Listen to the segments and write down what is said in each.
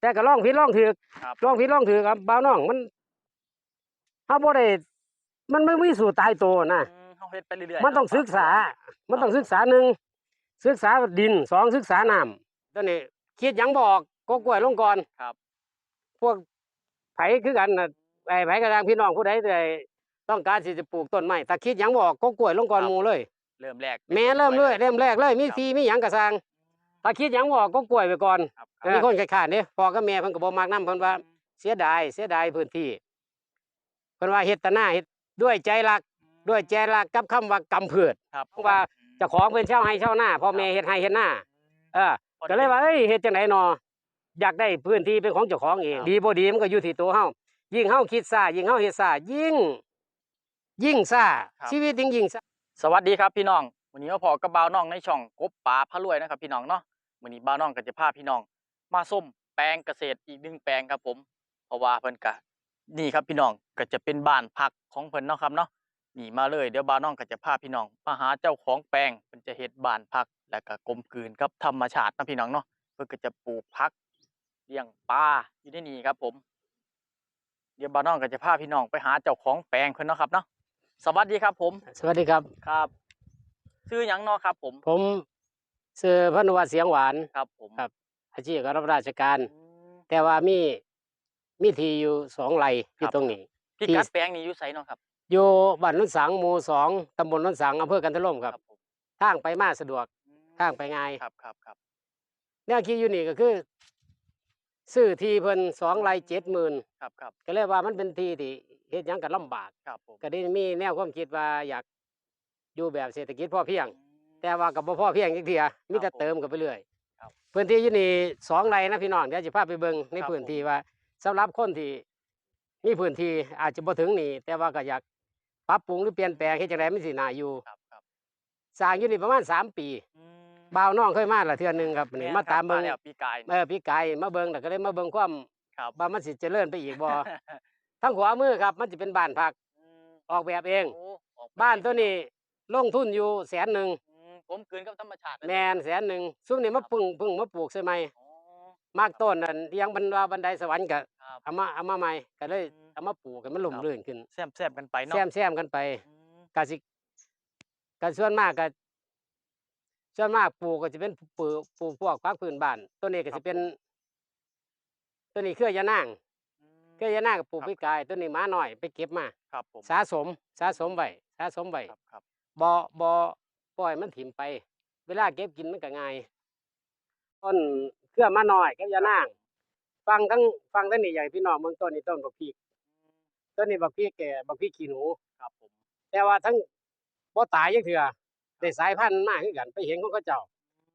แต่ก็ลองผิดลองถูกครับลองผิดลองถูกครับบ่าวน้องมันเฮาบ่ได้มันไม่มีสูตรตายตัวนะ อืมเฮาเฮ็ดไปเรื่อยๆมันต้องศึกษา มันต้องศึกษาหนึ่งศึกษาดินสองศึกษาน้ำตอนนี้คิดหยังบออกก็กล้วยลงก่อนครับ พวกไผคือกันน่ะไอ้ไผกระทางพี่น้องผู้ใดแต่ต้องการที่จะปลูกต้นไม้ถ้าคิดหยังบออกก็กล้วยลงก่อนครับ หมู่เลย เริ่มแรกแม่เริ่มเลยเริ่มแรกเลยมีครับ ทีมีหยังกระซัง ถ้าคิดหยังบออกก็กล้วยไปก่อน ครับก็มีคนขาดๆเนี่ยพ่อกับแม่เพิ่นก็บ่มักนํเพิ่นว่าเสียดายเสียดายพื้นที่เพิ่นว่าเฮ็ดแตหน้าเฮ็ดด้วยใจรักด้วยใจรักกับคำว่ากำเพือครับเพราะว่าเจ้าของเป็นเช่าให้เช่าหน้าพ่อแม่เฮ็ดให้เฮ็ดหน้าเออก็เลยว่าเอ้ยเฮ็ดจังได๋นออยากได้พื้นที่เป็นของเจ้าของเองครับดีบ่ดีมันก็อยู่ที่ตัวเฮายิ่งเฮาคิดซ่ายิ่งเฮาเฮ็ดซ่ายิ่ง ยิ่งซ่าครับ ชีวิตยิ่งยิ่งซ่า สวัสดีครับพี่น้องวันนี้มาพอกับบ่าวน้องในช่องกบป่าพระรวยนะครับพี่น้องเนาะ วันนี้บ่าวน้องก็จะพาพี่น้อง มาส้มแปลงเกษตรอีกหนึ่งแปลงครับผม เพราะว่าเพิ่นก็นี่ครับพี่น้องก็จะเป็นบ้านพักของเพิ่นเนาะครับเนาะนี่มาเลยเดี๋ยวบ่าวน้องก็จะพาพี่น้องมาหาเจ้าของแปลงเพิ่นจะเฮ็ดบ้านพักแล้วก็กลมกลืนกับธรรมชาตินะพี่น้องเนาะเพิ่นก็จะปลูกผักเลี้ยงปลาอยู่ในนี่ครับผม เดี๋ยวบ่าวน้องก็จะพาพี่น้องไปหาเจ้าของแปลงเพิ่นเนาะครับเนาะสวัสดีครับผม สวัสดีครับครับ ชื่อหยังเนาะครับผม ผม ชื่อพนุวัฒน์เสียงหวาน ครับผมครับ อาชีพก็รับราชการ อืมแต่ว่ามีมีที่อยู่สองไร่ที่ครับตรงนี้ พี่ที่ กัดแปลงนี่อยู่ไสเนาะครับอยู่บ้านนุ่นสังหมู่สองตำบลนุ่นสังอำเภอกันทะล่มครับผมทางไปมาสะดวกอืมทางไปง่ายครับครับครับแนวคิดอยู่นี่ก็คือซื้อที่เพิ่นสองไร่เจ็ดหมื่นครับครับก็เลยว่ามันเป็นที่ที่เฮ็ดหยังก็ลำบาก ครับผมก็ได้มีแนวความคิดว่าอยากอยู่แบบเศรษฐกิจพอเพียง อืม แต่ว่ากับบ่พอเพียงจักเทียมีแต่ผมเติมกันไปเรื่อยครับพื้นที่อยู่นี่สองไร่นะพี่น้องเดี๋ยวจะพาไปเบิ่งในครับพื้นผมที่ว่าสำหรับคนที่มีพื้นที่อาจจะบ่ถึงนี่ แต่ว่าก็อยากปรับปรุงหรือเปลี่ยนแปลงเฮ็ดจังไดมันสิน่าอยู่ครับครับสร้างอยู่นี่ประมาณสามปีอืมบ่าวน้องเคยมาละเทื่อหนึงครับนี่แนมาครับตามเบิ่งแล้วปีกายเออพี่ไก่มาเบิ่งแล้วก็เลยมาเบิ่งความครับว่ามันสิเจริญไปอีกบ่ทั้งขวามือครับ มันจะเป็นบ้านพักอืมออกแบบเองโอ้ออกแบบบ้านตัวนี้ลงทุนอยู่แสนหนึ่ง อืมผมกลืนกับธรรมชาติเลยแมนแสนหนึ่งซุ่มนี่มาปึ่งปึ่งมาปลูกใช่ไหมอ๋อมากต้นนั่นเลี้ยังบรรดาบันไดสวรรค์ก็ครับเอามาเอามาใหม่ก็เลยอืมเอามาปลูกกันมันหล่มครับลื่นขึ้นแซมแซมกันไปแซเนาะมแซมกันไปอืมก็สิก็ส่วนมากก็ส่วนมากปลูกก็จะเป็นปลูกปลูกพวกพักพื้นบ้านตัวนี้ก็จะเป็น ตัวนี้เครือยานางอืมเครือยานางกับปลูกครับพี่กาย ตัวนี้หมาหน่อยไปเก็บมาครับผมสะสมสะสมไว้สะสมไว้ครับครับบ่บ่ ปล่อยมันถิ่มไป เวลาเก็บกินมันก็ง่ายต้นเครือมาหน่อยกับยานาง ฟังทั้งฟังทั้งนี่ใหญ่พี่น้องเมืองต้นนี่ต้นบักพริกอืมต้นนี้บักพริกแก่บักพริกขี้หนูครับผม แต่ว่าทั้งบ่ตายจังเถื่อได้สายพันธุ์มาคือกัน ไปเห็นของเขาเจ้า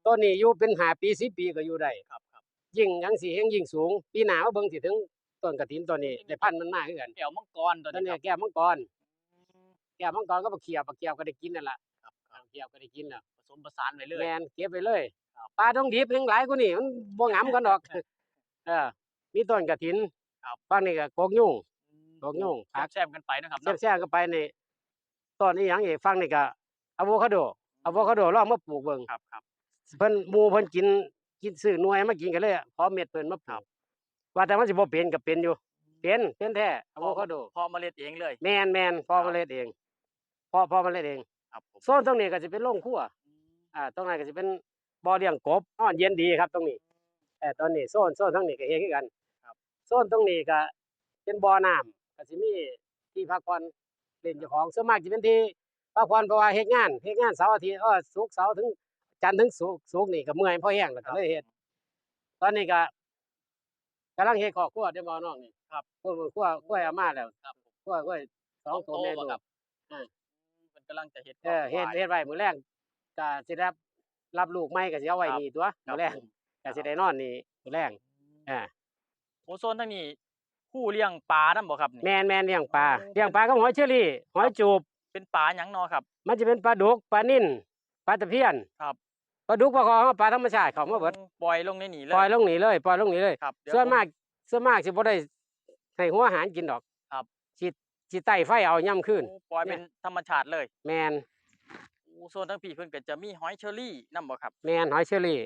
ต้นนี้อยู่เป็น5ปี10ปีก็อยู่ได้ครับครับยิ่งหยังสิเฮงยิ่งสูง ปีหน้ามาเบิ่งสิถึงต้นกระถินต้นนี้ได้พันธุ์มันมาคือกันแก้วมังกรตัวต้นนี้นี้ครับแก้วมังกรอืมแก้วมังกรก็บักเขียบบักเขียบก็ได้กินนั่นล่ะ ครับครับเขียบก็ได้กินแล้วผสมผสานไปเลยแมนเก็บไปเลยครับปลาต้องดิบยังหลายกว่านี่มันบ่งามกันดอกเออมีต้นกระถินครับฝั่งนี้ก็กกยุ่งอืมดอกยุ่งครับแซมๆกันไปนะครับเนาะแซ่บๆก็ไปนี่ต้นนี้หยังอีกฝั่งนี้ก็อะโวคาโดอะโวคาโดลองมาปลูกเบิ่งครับครับเพิ่นหมู่เพิ่นกินกินซื้อหน่วยมากินกันเลยขอเม็ดเพิ่นมาปลูกว่าแต่มันสิบ่เป็นก็เป็นอยู่เป็นเป็นแท้อะโวคาโดพอเมล็ดเองเลย แม่นแม่นพอครับเมล็ดเองพอพอเมล็ดเอง ครับผมโซนตรงนี้ก็สิเป็นโรงครัวอืมอ่าตรงนั้นก็จะเป็นบ่อเลี้ยงกบอ้อนเย็นดีครับ ตรงนี้แต่ตอนนี้โซนโซนทั้งนี้ก็เฮ็ดคือกันครับโซนตรงนี้ก็เป็นบ่อน้ำก็สิมีที่พักผ่อนเล่นเจ้าของส่วนมากจะเป็นที่พักผ่อนเพราะว่าเฮ็ดงานเฮ็ดงานเสาร์อาทิตย์เออศุกร์เสาร์ถึงจันทร์ถึงศุกร์ศุกร์นี่ก็เมื่อยพอแห้งแล้วก็เลยเฮ็ดตอนนี้ก็กำลังเฮ็ดครอบครัวเด้อบ่น้องนี่ครับครัวครัวครัวเอามาแล้วครับผมครัวครัวสองตัวแม่บ่ลูกครับ อ่าเพิ่นกำลังจะเฮ็ดเออเฮ็ดเฮ็ดไว้มื้อแรกก็สิได้รับรับลูกใหม่ก็สิเอาไว้นี่ตัวครัมื้บอแรกผม ก็สิได้นอนนี่มื้อแรกอ่าโอโซนทางนี้ผู้เลี้ยงปลานํบ่ครับนี่ แม่นแม่นเลี้ยงปลาโอ้เลี้ยงปลากับหอยเชอรี่หอยจูบ เป็นปลาหยังเนาะครับ มันจะเป็นปลาดุกปลานิ่นปลาตะเพียนครับ ปลาดุกปลาคอปลาธรรมชาติเขามาเบิดปล่อยลงในนี่เลยปล่อยลงนี่เลยปล่อยลงนี่เลย ครับเดี๋ยส่วนผมากส่วนมากสิบ่ได้ให้หัวอาหารกินดอกครับ สิสิไต่ไฟเอาย่ํขึ้นโอ้ปล่อยเป็นธรรมชาติเลย แม่นโอ้โซนทั้งพี่เพิ่นก็จะมีหอยเชอรี่นํบ่ครับ แม่นหอยเชอรี่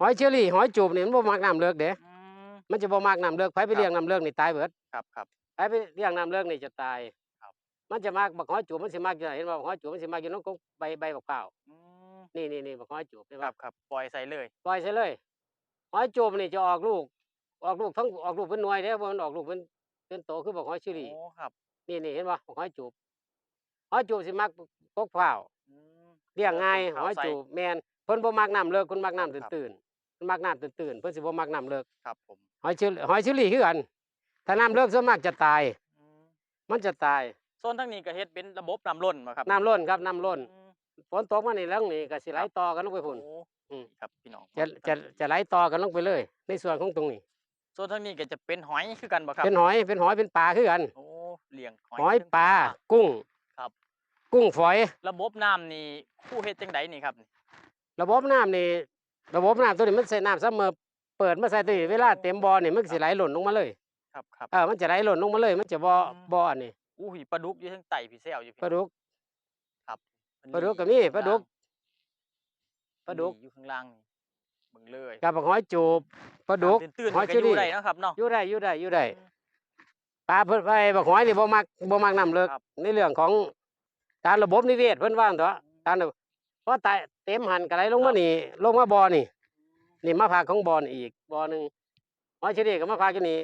หอยเชอรี่ หอยจูบนี่มันบ่มักน้ำเลิกเด้อืมมันจะบ่มักน้ำเลิกไผไปครับเลี้ยงน้ำเลิกนี่ตายเบิด ครับครับไผไปเลี้ยงน้ำเลิกนี่จะตายครับ มันจะมักบักหอยจูบมันสิมักอยู่ไหนเห็นบ่บักหอยจูบมันสิมักอยู่น้องกงใบใบบักเปล่าวอืมนี่นี่นี่บักหอยจูบเห็นคบ่รับครับปล่อยใส่เลย ปล่อยใส่เลย หอยจูบนี่จะออกลูก ออกลูกทั้งออกลูกเป็นหน่วยเด้บ่มันออกลูกเป็น เป็นโตคือบักหอยชิลีโอ้ครับนี่นี่เห็นบ่บักหอยจูบหอยจูบสิมักปกเปล่าวอืม เลี้ยงง่ายหเอาอยใส่จูบแม่นเพิ่นบ่มักน้ำเลิกเพิ่นมักน้ำครับ ตื่นๆเพิ่นมักน้ำตื่นๆเพิ่นสิบ่มักน้ำเลิกครับผมหอยชิลหอยชิลีคือกันถ้าน้ำเลิกส่วนมากจะตาย อืมมันจะตายโซนทั้งนี้ก็เฮ็ดเป็นระบบน้ำล้นบ่ครับน้ำล้นครับน้ำล้นอืม ฝนตกมานี่แล้วนี่ก็สิไหลต่อกันลงไปพุ่น โอ้อืม ครับพี่น้องจะจะจะไหลต่อกันลงไปเลย ในส่วนของตรงนี้ โซนทั้งนี้ก็จะเป็นหอยคือกันบ่ครับเป็นหอยเป็นหอยเป็นปลาคือกันโอ้เลี้ยงหอยหอยเป็นปลากุ้งครับ กุ้งฝอย ระบบน้ำนี่คู่เฮ็ดจังไดนี่ครับนี่ระบบน้ำนี่ระบบน้ำตัวนี้มันใส่น้ำเสมอเปิดมาใส่ตัวนี้เวลาเต็มบ่อนี่มันก็สิไหลหล่นลงมาเลยครับครับเออมันจะไหลหล่นลงมาเลย มันจะบ่อืมบ่อนี่อู้หีปลาดุกอยู่ทั้งไตพี่แซวอยู่พี่ปลาดุกมันปลาดุกก็อยู่มีข้างปลาดุกล่งปลาดุกมันมีอยู่ข้างล่างนี่เบิ่งเลยกับบักหอยจูบปลาดุกตื่นๆหอยมันก็เชออยู่รี่ได้เนาะครับเนาะ อยู่ได้อยู่ได้อยู่ได้อืมปลาเพิ่นไปบักหอยนี่บ่มักบ่มักน้ำเลิกครับ ในเรื่องของตามระบบนิเวศเพิ่นว่าตัวตามระบบเพราะตายเต็มหันก็ไหลลงมานี่ ลงมาบ่อนี่ นี่มาพากของบ่อนี่อีกบ่อหนึงหอยเชอรี่ก็มาพากอยู่นี่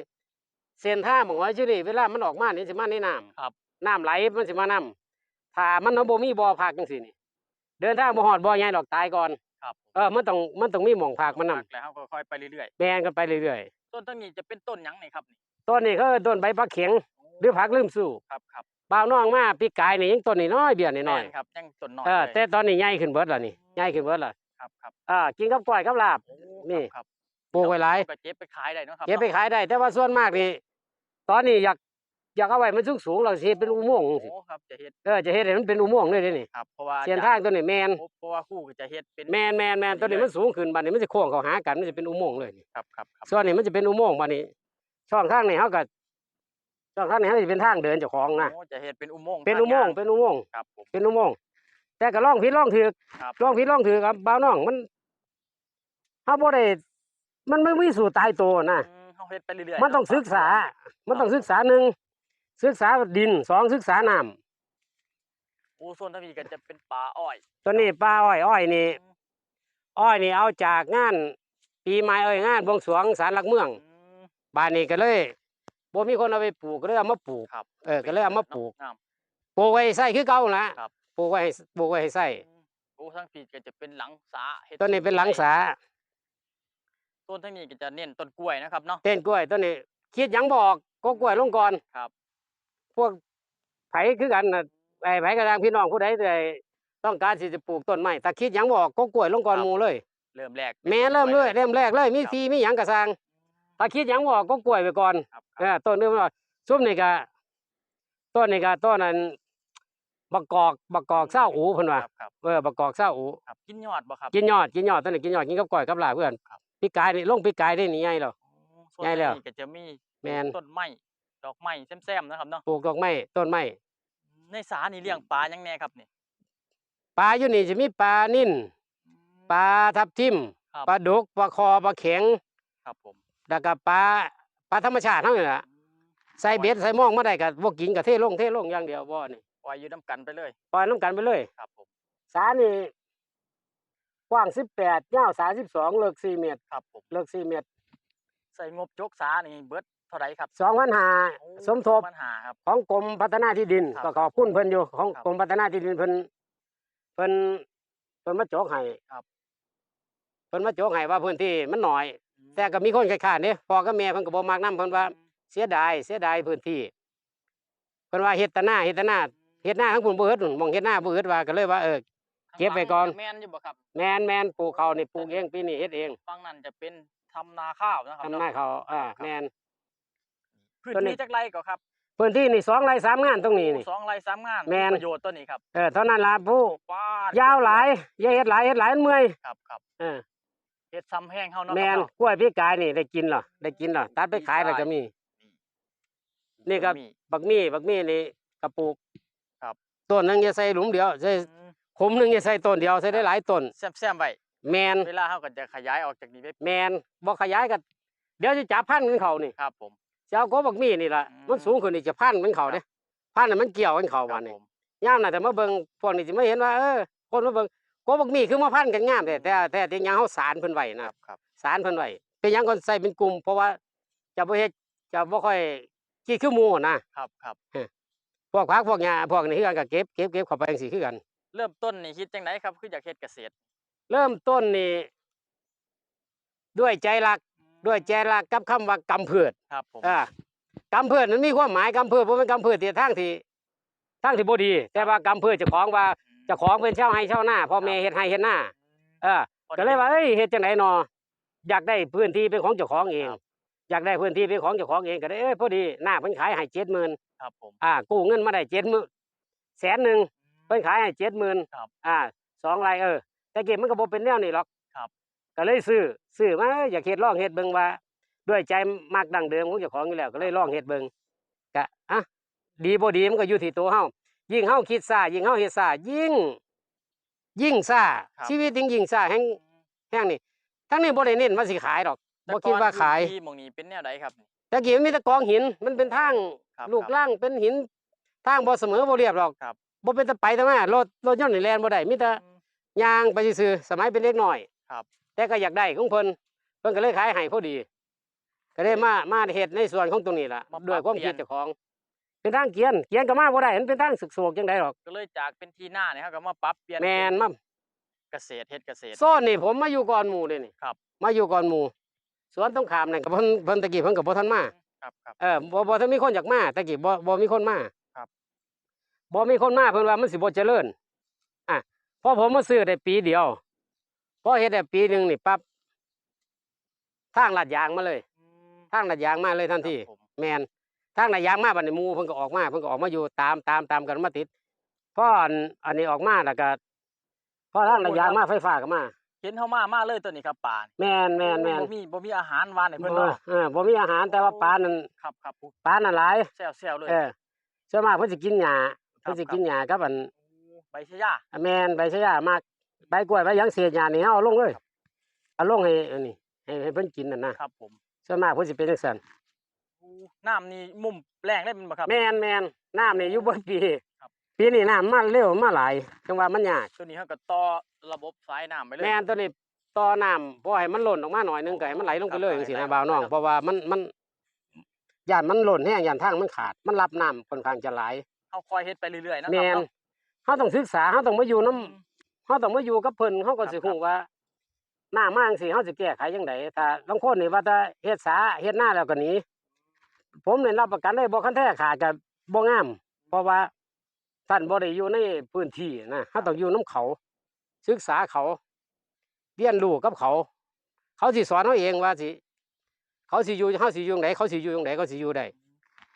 เส้นทางของหอยเชอรี่เวลามันออกมานี่สิมาในน้ำ ครับ น้ำไหลมันสิมาน้ำถ้ามันบ่มีบ่อพากจังซี่นี่ เดินทางบ่ฮอดบ่อใหญ่ดอกตายก่อน ครับเออมันต้องมันต้องมีหม่องพากมันนำพัแล้วก็ค่อยๆไปเรื่อยแบ่งกันไปเรื่อยๆ ต้นทั้งนี้จะเป็นต้นหยังนี่ครับนี่ๆต้นนี้เขาเอิ้นต้นใบปักเข็งหรือผักลืมสู้ครับครับบ่าวน้องมาปีกายนี่ยังต้นนี่น้อยเบี้ยนี่น้อยแม่ครับยังต้นน้อยเออเลยแต่ตอนนี้ใหญ่ขึ้นเบิดแล้วนี่ใหญ่ขึ้นเบิดแล้วครับครับอ่ากินกับก้อยกับลาบโอ้นี่ครับปลูกไว้หลายก็เก็บไปขายได้เนาะครับเก็บไปขายได้ แต่ว่าส่วนมากนี่ตอนนี้อยาก อยากเอาไว้มันสูงๆเราสิเฮ็ดเป็นอุโมงค์จังซี่โอ้ครับจะเฮ็ดเออจะเฮ็ดให้มันเป็นอุโมงค์เลยเด้นี่ครับเพราะว่าเส้นทางตัวนี้แม่นเพราะว่าคู่ก็จะเฮ็ดเป็นแม่นแม่นแม่นตัวนี้มันสูงขึ้นบัดนี้มันสิโค้งเข้าหากันมันจะเป็นอุโมงค์เลยนี่ครับครับครับส่วนนี้มันจะเป็นอุโมงค์บัดนี้ ช่องทางนี้เฮาก็ช่องทางนี้เฮาสิเป็นทางเดินเจ้าของนะโอ้จะเฮ็ดเป็นอุโมงค์เป็นทาอุโมงค์ยางเป็นอุโมงค์ครับผมเป็นอุโมงค์แต่ก็ลองผิดลองถูกครับลองผิดลองถูกครับบ่าวน้องมันเฮาบ่ได้มันไม่มีสูตรตายตัวนะอืมเฮาเฮ็ดไปเรื่อยๆมันต้องเาะศึกษา มันต้องศึกษาหนึ่ง ศึกษาดินสองศึกษาน้ำโอ้โซนทางนี้ก็จะเป็นป่าอ้อยตัวนี้ปลาอ้อยอ้อยนี่อืมอ้อยนี่เอาจากงาน ปีใหม่เอ้ยงานบวงสรวงศาลหลักเมืองอืมบ้านนี้ก็เลยบ่มีคนเอาไปปลูกก็เลยเอามาปลูก ครับเออก็เลยเอามาปลูก น้ำปลูกไว้ให้ใส่คือเก่าล่ะครับปลูกไว้ให้ปลูกไว้ให้ใส่อืมโอ้ทางพี่ก็จะเป็นหลังสาฮ็ดต้นนี้เป็นหลังสาต้นทางนี้ก็จะเน้นต้นกล้วยนะครับเนาะ เต้นกล้วยต้นนี้คิดหยังบออกก็กล้วยลงก่อนครับ พวกไผคือกันน่ะไอ้ไผกระดางพี่น้องผู้ใดแต่ต้องการที่จะปลูกต้นไม้ถ้าคิดหยังบออกก็กล้วยลงก่อนครับหมู่เลย เริ่มแรกแม่เริ่มเลยป็นเริ่มแรกเลยมีครับทีมีหยังกระซังถ้าคิดหยังบออกก็กล้วยไปก่อนครับคเอรับอต้นนี้ว่าซุ้มนี่ก็ต้นนี่ก็ต้นนั้นบักกอกบักกอกเศร้าอูเพิ่นว่าครับครับเออบักกอกเศร้าอูครับกินยอดบ่ครับกินยอดกินยอดต้นนี้กินยอดกินกับก้อยกับลาบเพื่อนครับพี่กายนี่ลงพี่กายได้นี่ใหญ่แล้วอ๋อส่วนใหญ่แล้วนี้ก็จะมีแม่น ต้นไม้ ดอกไม้แซมๆนะครับเนาะปลูกดอกไม้ต้นไม้ในสานี่เลี้ยงปลายังแน่ครับนี่ปลาอยู่นี่จะมีปลานิ่นอืมปลาทับทิมครับปลาดุกปลาคอปลาเข็งครับผมแล้วก็ปลาปลาธรรมชาติเท่านั้นล่ะอืมใส่เบ็ดใส่หมองมาได้ก็บ่กินก็เทลงเทลงอย่างเดียวบ่นี่ปล่อยอยู่น้ำกันไปเลยปล่อยน้ำกันไปเลยครับผมสานี่กว้าง18ยาว32เลิก4เมตรครับผมเลิก4เมตร ใส่งบจกสานี่เบิดเท่าไหร่ครับ2,500โอ้สมทบปัญหาครับ ของกรมพัฒนาที่ดินครับก็ขอบคุณเพิ่นอยู่ ของครับ กรมพัฒนาที่ดินเพิ่นเพิ่นเพิ่นมาโจกให้ครับเพิ่นมาโจกให้ว่าพื้นที่มันน้อยอืมแต่ก็มีคนค้านๆเด้พ่อกับแม่เพิ่นก็บ่มักนํเพิ่นว่าอืมเสียดายเสียดายพื้นที่เพิ่นว่าเฮ็ดแตหน้าเฮ็ดแตหน้าเฮ็ดหน้าทั้งพุ่นบ่เฮ็ดนู่นหมองเฮ็ดหน้าบ่เฮ็ดว่าก็เลยว่าเออข้างเก็บไว้ก่อนหลังแม่นอยู่บ่ครับแม่นแม่นปลูกข้าวนี่ปลูกเองปีนี้เฮ็ดเองฝั่งนั้นจะเป็นทำนาข้าวนะครับ ทำเนาะหน้าเขาวอ่าครับแม่น พื้นตัวนี้ที่จักไรก็ครับพื้นที่นี่สองไร่สามงานตรงนี้นี่สองไร่สามงานแม่นประโยชน์ตัวนี้ครับเออเท่านั้นล่ะผู้ป้าดยาวหลายอย่าเฮ็ดหลายเฮ็ดหลายมันเมื่อยครับครับเออเฮ็ดซ้ำแห้งเฮาเนาะแม่นครับกล้วยพี่กายนี่ได้กินเหรอได้กินเหรอตัดไปขายแล้วก็มี นี่ครับมีบักมี่บักมี่นี่กระปลูกครับต้นหนึงจะใส่หลุมเดียวใส่อืมขุมหนึงจะใส่ต้นเดียวใส่ได้หลายต้นแซมๆไว้แมนเวลาเฮาก็จะขยายออกจากนี้ไปแมนบ่ขยายก็เดี๋ยวจะจับพันธุ์ของเขานี่ครับผม จะเอากบบักมีนี่ล่ะอืมมันสูงขึ้นนี่จะพันธุ์มันเขาเด้พันธุ์น่ะมันเกี่ยวกันเขาครัวับนนี้ผมย่ามน่ะแต่มาเบิ่งพวกนี้สิมาเห็นว่าเออคนมาเบิ่งกบบักมีคือมาพันธุ์กันงามแต่แต่แต่ที่ยังเฮาสารเพิ่นไว้คนะรับครับสารเพิ่นไว้เป็นหยังคนใส่เป็นกลุ่ม เพราะว่าจะบ่เฮ็ดจะบ่ค่อยขี้คือหมู่นะครับครับพวกผักพวกหญ้าพวกนี้คือกันก็เก็บเก็บเก็บเข้าไปจังซี่คือกัน เริ่มต้นนี่คิดจังไดครับคืออยากเฮ็ดเกษตร เริ่มต้นนี่ด้วยใจรัก ด้วยใจรักกับคำว่ากำเพือดครับผมอ่ากำเพือดมันมีความหมายกำเพือดบ่เป็นกำเพือดที่ทางที่ทางที่บ่ดี แต่ว่ากำเพือดเจ้าของว่าเจ้าของเป็นชาวไร่ชาวนาพ่อแม่เฮ็ดไร่เฮ็ดนาเออก็เลยว่าเอ้ยเฮ็ดจังไดนออยากได้พื้นที่เป็นของเจ้าของเองครับอยากได้พื้นที่เป็นของเจ้าของเองก็ได้เอ้ยพอดีหน้าเพิ่นขายให้70,000ครับผมอ่ากู้เงินมาได้70,000แสนหนึงเพิ่นขายให้70,000ครับอ่าสองไร่เออแต่เก็บมันก็บ่เป็นแนวนี้หรอกครับ ก็เลยซื้อซื้อมาเอ้ยอยากเฮ็ดลองเฮ็ดเบิ่งว่า ด้วยใจมักดั้งเดิมของเจ้าของอยู่แล้วก็เลยลองเฮ็ดเบิ่งก็อะดีบ่ดีมันก็อยู่ที่ตัวเฮายิ่งเฮาคิดซ่ายิ่งเฮาเฮ็ดซ่ายิ่ง ยิ่งซ่าครับชีวิตยิ่งยิ่งซ่าแห่งแห้งนี่ทั้งนี้บ่ได้เน้นว่าสิขายดอกแต่บ่คิดว่าขายก่อนพื้นที่หมองนี้เป็นแนวใดครับนี่แต่กี้มันมีแต่กองหินมันเป็นทางครับลูกครับล่างเป็นหินทางบ่เสมอบ่เรียบหรอกครับบ่เป็นตะไปแต่มารถรถยนต์นี่แล่นบ่ได้มีแต่ยางไปซื่อๆสมัยเป็นเด็กน้อยครับ แต่ก็อยากได้ของเพิ่นเพิ่นก็เลยขายให้พอดี ก็เลยมามาเฮ็ดในส่วนของตรงนี้ล่ะมาปรับด้วยความเปลี่คิยดน เจ้าของเป็นทางเกียนเกียนก็มาบ่ได้มันเป็นทางสึกโศกจังได๋หรอกก็เลยจากเป็นที่หน้าเนี่ยครับก็มาปรับเปลี่ยนแม่นเป็มาเกษตรเฮ็ดเกษตร โซนนี่ผมมาอยู่ก่อนหมู่เด้นี่ครับ มาอยู่ก่อนหมู่สวนตรงข้ามนั่นก็เพิ่นเพิ่นตะกี้เพิ่นก็บ่ทันมา ครับครับ เออบ่บ่ถ้ามีคนอยากมาแต่กี้บ่บ่มีคนมาครับ บ่มีคนมาเพิ่นว่ามันสิบ่เจริญอะพอผมมาซื้อได้ปีเดียว พอเฮ็ดได้ปีหนึงนี่ปั๊บทางลาดยางมาเลย ทางลาดยางมาเลยทันทีครับผม แม่นทางลาดยางมาบัดนี้หมู่เพิ่นก็ออกมาเพิ่นก็ออกมาอยู่ตามตามตามกันมาติดพออันอันนี้ออกมาแล้วก็พอทางลาดยางมาไฟฟ้าก็มา เห็นเฮามามาเลยตัวนี้ครับปลาแม่นแม่นแม่นบ่มีบ่มีอาหารหวานให้เพิ่นเออเนาะเออบ่มีอาหารแต่ว่าปลานั่นครับครับปลานั่นหลายแซวๆเลย เออส่วนมากเพิ่นสิกินหญ้าครับเพิ่นสิกินหญ้ากับอัน ใบชะยาอะแม่นใบชะยามาก ใบกล้วยใบหยังเศษหญ้านี่เอาลงเลยเอาลงให้อันนี้ให้ให้เพิ่นกินนั่นนะครับผมส่วนมากเพิ่นสิเป็นจังซั่นน้ำนี่มุมแรงได้เป็นบ่ครับ แม่นแม่นน้ำนี่อยู่เบิดปีครับ ปีนี้น้ำมาเร็วมาหลายจังว่ามันยากตัวนี้เฮาก็ต่อระบบสายน้ำไปเลยแม่นตัวนี้ต่อน้ำบ่ให้มันหล่นออกมาหน่อยหนึงก็ให้มันไหลลงไปเลยครับจังซี่ไหลนะลงบ่าวน้องไปเลยเพราะว่ามันมันย่านมันหล่นแห้งย่านทางมันขาด มันรับน้ำค่อนข้างจะหลายเฮาคอยเฮ็ดไปเรื่อยๆนะคแม่รับนเนาะเฮาต้องศึกษาเฮาต้องมาอยู่อืนํม เฮาต้องมาอยู่กับเพิ่นเฮาก็สิครับฮู้ว่าหน้ามาจังซี่เฮาสิแก้ไขจังไดถ้าบางคนนี่ว่าแต่เฮ็ดสาเฮ็ดหน้าแล้วก็หนีผมนี่รับประกันได้บ่คันแท้ขาดก็บ่งาม เพราะว่าท่านบ่ได้อยู่ในพื้นที่นะเฮาต้องอยู่นํเขา ศึกษาเขาเรียนรู้กับเขา เขาสิสอนเฮาเองว่าสิเขาสิอยู่เฮาสิอยู่จังไดเขาสิอยู่จังไดเขาสิอยู่ได้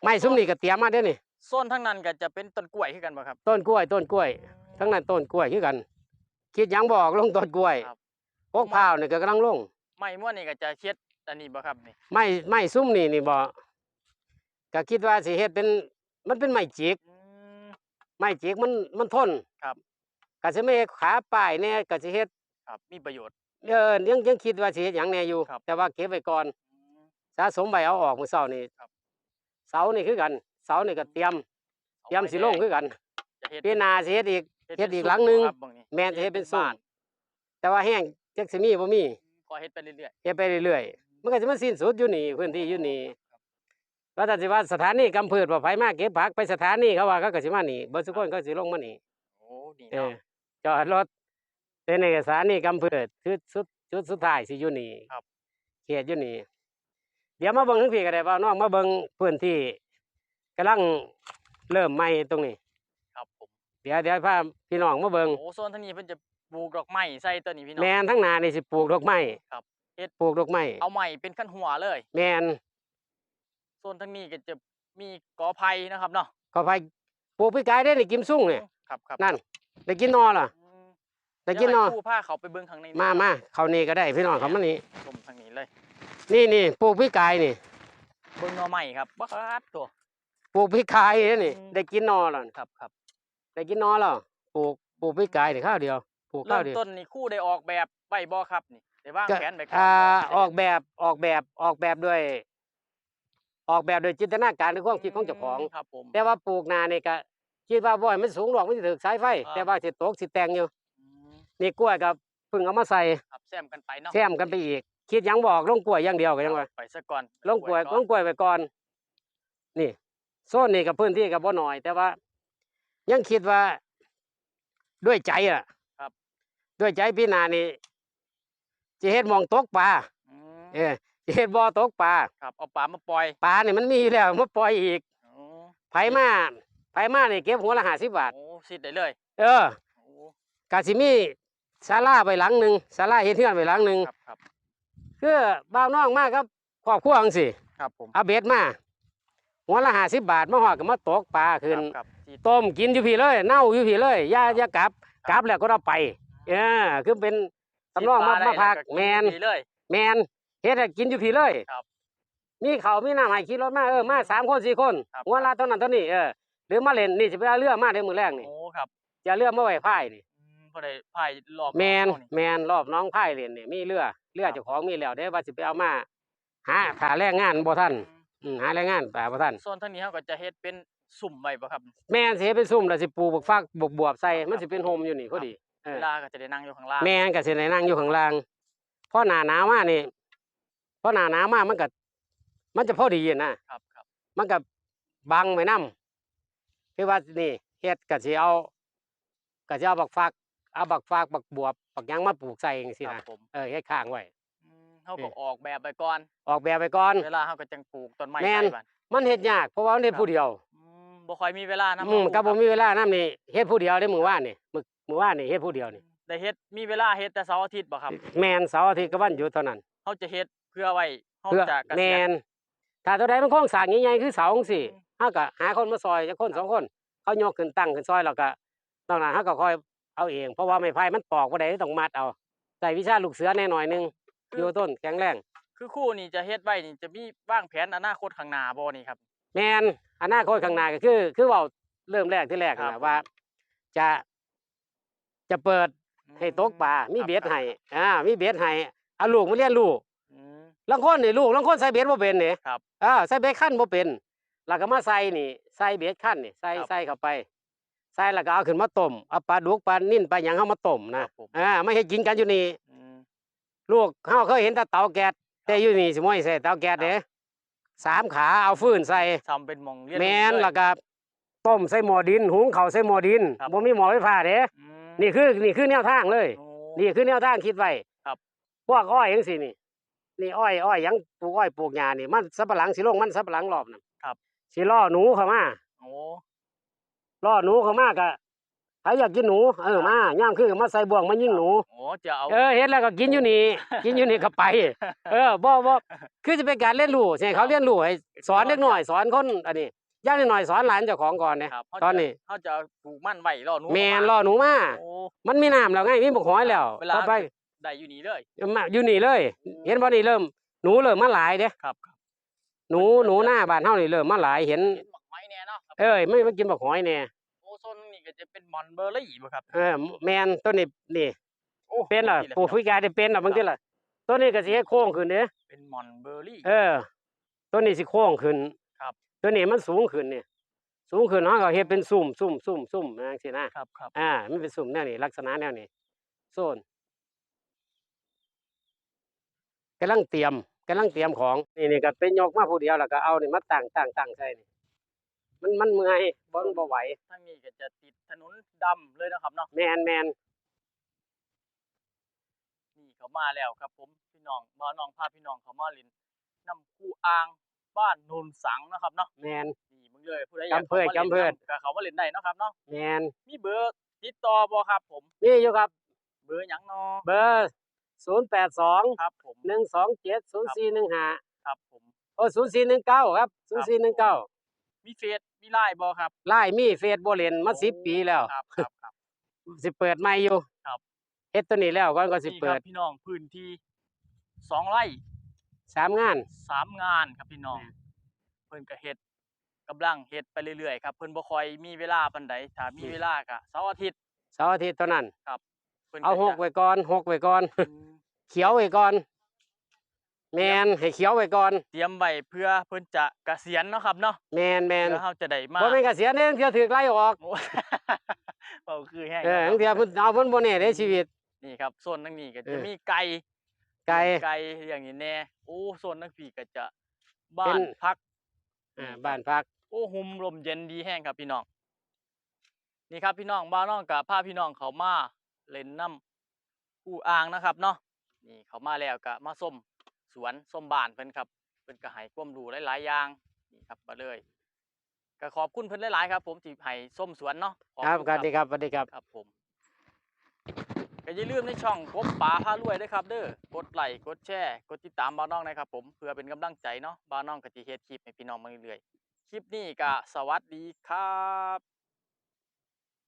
ไม้ซุมนี้ก็เตรียมมาเด้อนี่โซนทั้งนั้นก็จะเป็นต้นกล้วยคือกันบ่ครับ ต้นกล้วย ต้นกล้วย ทั้งนั้นต้นกล้วยคือกัน คิดหยังบออกลงต้นกล้วยครับพวกพร้าวนี่ก็กำลังลง ไม้ม้วนนี่ก็จะเฮ็ดอันนี้บ่ครับนี่ไม้ไม้ซุ้มนี่นี่บ่ก็คิดว่าสิเฮ็ดเป็นมันเป็นไม้จิกอืม ไม้จิกมันมันทนครับ ก็สิไม่ขาป้ายแน่ก็สิเฮ็ดครับมีประโยชน์ เออยังยังคิดว่าสิเฮ็ดหยังแน่อยู่ ครับ แต่ว่าเก็บไว้ก่อนอืม สะสมไว้เอาออกมื้อเช้านี่ครับ เสานี่คือกัน เสานี่ก็เตรียมเตรียมสิลงคือกันจะเฮ็ดปีหน้าสิเฮ็ดอีก เฮ็ดป็นอีกซุ้หลังหนึ่งครับบางนี้แม่นสิเฮ็ดเป็นซุ้มบ้านแต่ว่าแห้งจักสิมีบ่มีก็เฮ็ดไปเรื่อยเฮ็ดไปเรื่อยๆมันก็จะมาสิ้นสุดอยู่นี่พื้นที่อยู่นี่ว่าแต่สิว่าสถานีกำพืชว่าไผมาเก็บผักไปสถานีเขาว่าเขาก็สิมานี่บ่ทุกคนก็สิลงมานี่ ๆโอ้นี่เอเนาะ อจอดรถเป็นเอกสารนี่กำพืชคือสุดจุดสุดท้ายสิอยู่นี่ครับ เขตอยู่นี่เดี๋ยวมาเบิ่งทั้งพี่ก็ได้บ่าวน้องมาเบิ่งพื้นที่กำลังเริ่มใหม่ตรงนี้ครับผม เดี๋ยวเดี๋ยวพาพี่น้องมาเบิ่งโอ้โซนทางนี้เพิ่นจะปลูกดอกไม้ใส่ตัวนี้พี่น้องแมนทั้งหนานี่สิปลูกดอกไม้ครับเฮ็ดปลูกดอกไม้เอาไม้เป็นขั้นหัวเลย แมนโซนทางนี้ก็จะมีกอไผ่นะครับเนาะเขาไปปลูกพี่กายได้นี่กิมซุ่งนี่ครับครับนั่นได้กินนอล่ะอืมได้กินนอเดี๋ยวให้ครู่พาเขาไปเบิ่งข้างในมามาเขานี่ก็ได้พี่น้องเขามานี่ชมทางนี้เลย นี่นี่ปลูกพี่กายนี่เบิ่งหน่อไม้ครับบัดตัวปลูกพี่กายนี่นี่อืมได้กินนอแล้วครับครับ ได้กินนอแล้วปลูกปลูกพี่กายนี่ข้าวเดียวปลูกเริ่ข้าวมเดียวต้นนี่ครู่ได้ออกแบบไว้บ่ครับนี่ได้วางก็แผนไว้ก่อนอ่าบ่ออกแบบออกแบบออกแบบด้วย ออกแบบโดยจินตนาการหรือความคิดของเจ้าของ ครับผม แต่ว่าปลูกนานี่ก็คิดว่าบ่อยมันสูงหรอกมันสิถึกสายไฟ อ่า แต่ว่าสิตกสิแต่งอยู่อืมนี่กล้วยกับเพิ่งเอามาใส่ครับแซมกันไปเนาะแซมกันไปอีก คิดหยังบอกลงกล้วยอย่างเดียวก็ยังว่าไปซะก่อนลงกล้วยลงกล้วยไปก่อน นี่โซนนี่กับพื้นที่กับบ่น้อย แต่ว่า ยังคิดว่าด้วยใจอะครับ ด้วยใจพี่นานี่จะเฮ็ดหมองตกปลาอืมเออสิเฮ็ดบ่อตกปลาครับเอาปลามาปล่อยปลานี่มันมีอยู่แล้วมาปล่อยอีกโอ้ไผมาไผมานี่เก็บหัวละ50บาทโอ้สิได้เลยเออโอ้กาสิมีศาลาไปหลังหนึ่งศาลาเฮ็ดเฮือนไปหลังหนึ่งครับครับคือบ่าวน้องมาครับครอบครัวจังซี่ครับผมเอาเบ็ดมาหัวละ50บาทมาฮอดก็มาตกปลาขึ้นครับครับที่ ต้มกินอยู่พี่เลย เน่าอยู่พี่เลยอย่าอย่ากลับกลับแล้วก็เราไปเออคือเป็นสำรองมาที่ปลมาพักได้ล้วแมนดีเลย แมนเฮ็ดให้กินอยู่พี่เลยครับ มีข้าวมีน้ำให้ขี่รถมาเออมาสามคนสี่คนครับ หัวละเท่านั้นเท่านี้เออหรือมาเล่นนี่สิไปเอาเรือมาในมือแรกนี่โอ้ครับจะเอาเรือมาไว้พายนี่อืมพอได้พายรอบแมนเอานี่แมนรอบน้องพายเล่นนี่มีเรือเรือครับเจ้าของมีแล้วเด้ว่าสิไปเอามาหาหาแรงงานบ่ทันอืมอืมหาแรงงานป่าบ่ทันส่วนทางนี้เขาก็จะเฮ็ดเป็น สุ่มไว้บ่ครับแม่นสิเฮ็ดเป็นซุ่มแล้วสิปลูกบักฟักบกบวบใส่มันสิเป็นโฮมอยู่นี่พอดีเออเวลาก็จะได้นั่งอยู่ข้างล่างแม่นก็สิได้นั่งอยู่ข้างล่างเพราะหน้าหนาวมานี่เพราะหน้าหนาวมามันก็มันจะพอดีอะนะครับครับมันก็บังไว้นํคือว่านี่เฮ็ดก็สิเอาก็สิเอาบักฟักเอาบักฟักบักบวบบักหยังมาปลูกใส่จังซี่ครันะบผมเออเฮ็ดข้างไว้ อืมเขาก็นี่ออกแบบไปก่อน ออกแบบไปก่อน เวลาเขาก็จังปลูกต้นไม้แม่น ใส่บัด มันเฮ็ดยากเพราะว่ามันเฮ็ดครับ ผู้เดียวอืม บ่ค่อยมีเวลานะอืมก็บ่มีเวลานํนี่เฮ็ดผู้เดียวได้มื้อวานนี่มื้อมื้อวานนี่เฮ็ดผู้เดียวนี่ได้เฮ็ดมีเวลาเฮ็ดแต่เสาร์อาทิตย์บ่ครับแม่นเสาร์อาทิตย์กับวันหยุดเท่านั้นเขาจะเฮ็ดเพื่อไว้เขาเพื่อจะเกแมษียณนถ้าตัวใดมันโครงสร้างใหญ่ๆคือเสาจังซี่อืมเฮาก็หาคนมาซอยจักคนสองคนเขายกขึ้นตั้งขึ้นซอยแล้วก็นอกนั้นเฮาก็ค่อยเอาเอง เพราะว่าไม้ไผ่มันตอกบ่ได้ต้องมัดเอาใส่วิชาลูกเสือแน่หน่อยหนึงอยู่ต้นแข็งแรงคือคู่นี่จะเฮ็ดไว้นี่จะมีวางแผนอนาคตข้างหน้าบ่นี่ครับ แม่นอนาคตข้างหน้าก็คือ คือเว้าเริ่มแรกที่แรกครับนะว่า จะ จะเปิดให้ตกปลามีครับเบ็ดครับให้อ่ามีเบ็ดให้เอาลูกมาเรียนรู้อืมลางคนนี่ลูกลางคนใส่เบ็ดบ่เป็นนี่ครับ อ่าใส่เบ็ดขั้นบ่เป็นแล้วก็มาใส่นี่ใส่เบ็ดขั้นนี่ใส่ครับใส่เข้าไปใส่แล้วก็เอาขึ้นมาต้มเอาปลาดุกปลานิ่นปลาหยังเฮามาต้มคนะรับผมอ่าไม่ให้กินกันอยู่นี่ อืม ลูกเฮาเคยเห็นแต่เตาแก๊สแต่อยู่นี่สิบ่ให้ใส่เตาแก๊สเด้ สามขาเอาฟืนใส่ทำเป็นหมองเรียนแม่นรู้เยแล้วก็ต้มใส่หม้อดิน หุงข้าวใส่หม้อดินครับ บ่มีหม้อไฟฟ้าเด้อืมนี่คือนี่คือแนวทางเลย โอ้ นี่คือแนวทางคิดไว้ครับ พวกอ้อยจังซี่นี่ นี่อ้อยอ้อยหยังปลูกอ้อยปลูกหญ้านี่มันสับปะหลังสิลงมันสับปะหลังรอบนั่นครับ สิล่อหนูเข้ามาโอ้ล่อหนูเข้ามาก็ใค รอยากกินหนูเออมาย่ามคือก็มาใส่บ่วงมายิงหนู โอ้จะเอา เออเฮ็ดแล้วก็กินอยู่นี่ กินอยู่นี่ก็ไป เออบ่บ่คือจะเป็นการเรียนรู้ใช่เขาเรียนรู้ให้สอนเล็กน้อยสอนคนอันนี้อย่างน้อยๆสอนหลานเจ้าของก่อนเนี่ยครับเขาตอนจะนี้เขาจะปลูกมั่นไว้รอหนูแม่นเข้าาล่อหนูมาโอ้มันมีน้ำแล้วไงมีบักหอยแล้วเวลาต่อไปได้อยู่นี่เลยมาอยู่นี่เลย เห็นบ่นี่เริ่มหนูเริ่มมาหลายเด้ครับครับหนูหนูหน้าบ้านเฮานี่เริ่มมาหลายเห็นเห็นหมอกไม้แน่เนาะครับเอ้ยไม่มากินบักหอยแน่โอ้โซนนี่ ก็จะเป็นมอนเบอร์รี่บ่ครับ เออแม่นต้นนี้นี่โอ้เป็นล่ะแหปลูกพี่ฟิกายได้เป็นล่ะบางทีล่ะต้นนี้ก็สิให้โค้งขึ้นเด้เป็นมอนเบอร์รี่ เออต้นนี้สิโค้งขึ้นครับต้นนี้มันสูงขึ้นนี่สูงขึ้นเฮาก็เฮ็ดเป็นซุ่มซุ่มซุ่มซุ่มจังซี่นะครับครับอ่ามันเป็นซุ่มแนวนี้ลักษณะแนวนี้โซนกำลังเตรียมกำลังเตรียมของนี่นี่ก็เป็นยกมาผู้เดียวแล้วก็เอานี่มาตั้งตั้งตั้งใส่นี่ มันมันเมื่อยบ่บ่ไหวทางนี้ก็จะติดถนนดำเลยนะครับเนาะ แมนแมนนี่เขามาแล้วครับผมพี่น้องบ่าวน้องพาพี่น้องเขามาเลินน้ำคูอ่างบ้านโนนสังนะครับเนาะ แมน นี่มึงเลยผู้ใดอยากจำเพิ่นข้ามาล่นจำเพิ่นำก็เขามาเล่นได้เนาะครับเนาะ แมนมีเบอร์ติดต่อบ่ครับผม นี่อยู่ครับ เบอร์หยังเนาะเบอร์ศูนย์แปดสองครับผม หนึ่งสองเจ็ดศูนย์สี่หนึ่งห้าครับผม โอ้ศูนย์สี่หนึ่งเก้าครับศูนย์สี่หนึ่งเก้า มีเฟซมีไลน์บ่ครับไล่มีเฟซโบเลนมาสิบปีแล้วครับครับครับ สิเปิดใหม่อยู่ครับ เฮ็ดตัวนี้แล้วก่อนก็สินี่คเปิรัดบพี่น้องพื้นที่สองไร่สามงาน สามงานครับพี่น้อง เพิ่นก็เฮ็ดกำลังเฮ็ดไปเรื่อยๆครับเพิ่นบ่ค่อยมีเวลาปานใดถ้ามีเวลาก็เสาร์อาทิตย์เสาร์อาทิตย์เท่านั้น เพิ่นเอาหกจะไว้ก่อนหกไว้ก่อน อืมเขียวไว้ก่อน แมนให้เขียวไว้ก่อน เตรียมไว้เพื่อเพิ่นจะเกษียณเนาะครับเนาะแมนแมนเพื่อเฮาจะได้มาบ่แม่นเกษียณเด้เที่ยวถูกไล่ออกโอ้เว้าคือแห้งเออนะคบางเที่ยรับเพิ่นเอาเพิ่นบ่แน่ในชีวิต นี่ครับโซนทางนี้ก็เอจะอมีไก่ไก่ไก่อย่างนี้แน่โอ้โซนทางพี่ก็จะบ้าเป็นนพักอ่าบ้านพัก โอ้หุมลมเย็นดีแห้งครับพี่น้อง นี่ครับพี่น้องบ้านน้องกับพาพี่น้องเขามาเล่นน้ำผู้อ่างนะครับเนาะนี่เขามาแล้วก็มาส้ม สวนส้มบ้านเพิ่นครับเพิ่นก็ให้ความรู้หลายๆอย่างนี่ครับมาเลยก็ขอบคุณเพิ่นหลายๆครับ ผมที่ให้ส้มสวนเนาะขอครับณสวัสดีครับสวัสดีครับ ครับผมก็อย่าลืมในช่องกบป่าพารวยด้วยครับ เด้อกดไลค์กดแชร์กดติดตามบ้านน้องนะครับ ผมเพื่อเป็นกำลังใจเนาะบ้านน้องก็สิเฮ็ดคลิปให้พี่น้องมาเรื่อยๆคลิปนี้ก็สวัสดีครับ